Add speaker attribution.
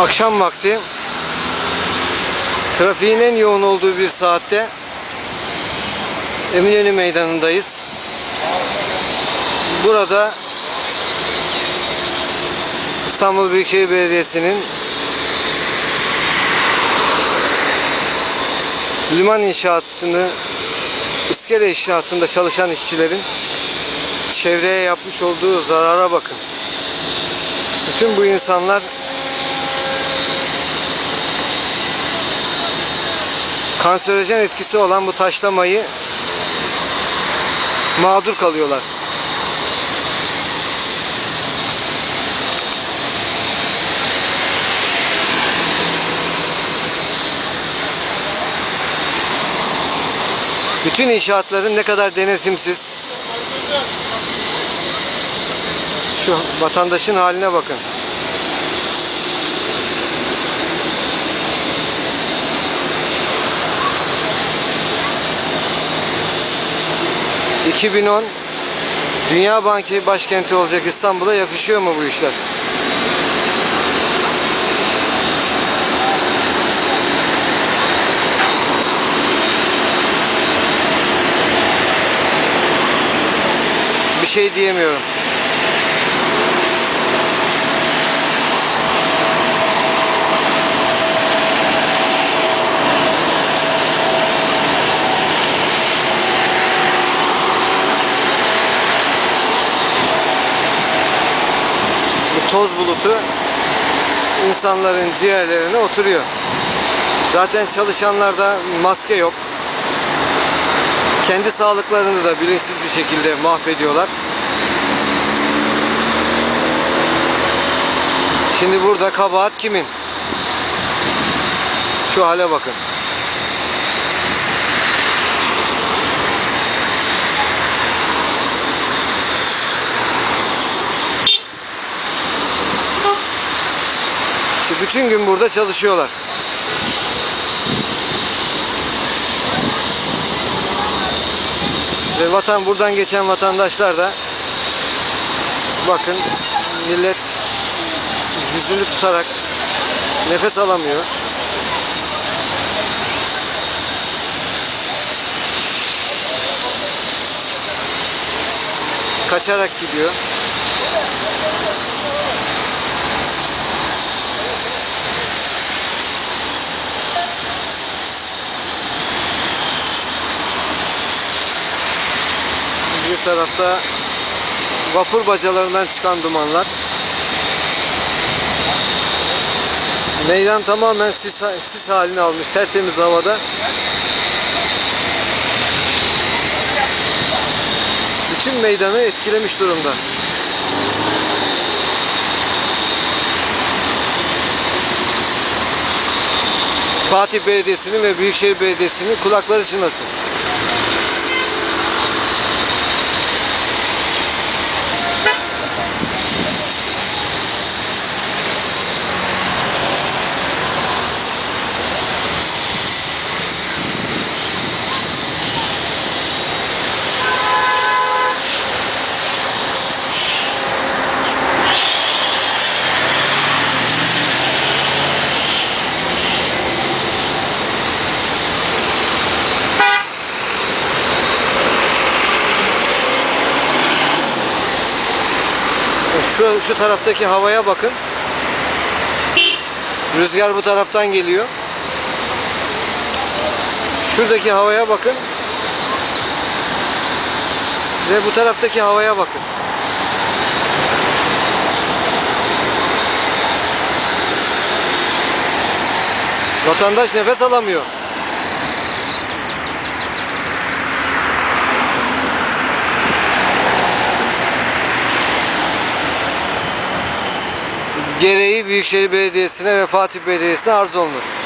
Speaker 1: Akşam vakti trafiğin en yoğun olduğu bir saatte Eminönü Meydanı'ndayız. Burada İstanbul Büyükşehir Belediyesi'nin liman inşaatını iskele inşaatında çalışan işçilerin çevreye yapmış olduğu zarara bakın. Bütün bu insanlar kanserojen etkisi olan bu taşlamayı mağdur kalıyorlar. Bütün inşaatların ne kadar denetimsiz. Şu vatandaşın haline bakın. ...2010... ...Dünya Banki başkenti olacak İstanbul'a yakışıyor mu bu işler? Bir şey diyemiyorum. Toz bulutu insanların ciğerlerine oturuyor. Zaten çalışanlarda maske yok. Kendi sağlıklarını da bilinçsiz bir şekilde mahvediyorlar. Şimdi burada kabahat kimin? Şu hale bakın. Bütün gün burada çalışıyorlar. Ve vatan buradan geçen vatandaşlar da bakın millet yüzünü tutarak nefes alamıyor. Kaçarak gidiyor. Tarafta vapur bacalarından çıkan dumanlar. Meydan tamamen sis, sis halini almış tertemiz havada. Bütün meydanı etkilemiş durumda. Fatih Belediyesi'nin ve Büyükşehir Belediyesi'nin kulakları çınlasın. Şu, şu taraftaki havaya bakın. Rüzgar bu taraftan geliyor. Şuradaki havaya bakın. Ve bu taraftaki havaya bakın. Vatandaş nefes alamıyor. Gereği Büyükşehir Belediyesi'ne ve Fatih Belediyesi'ne arz olunur.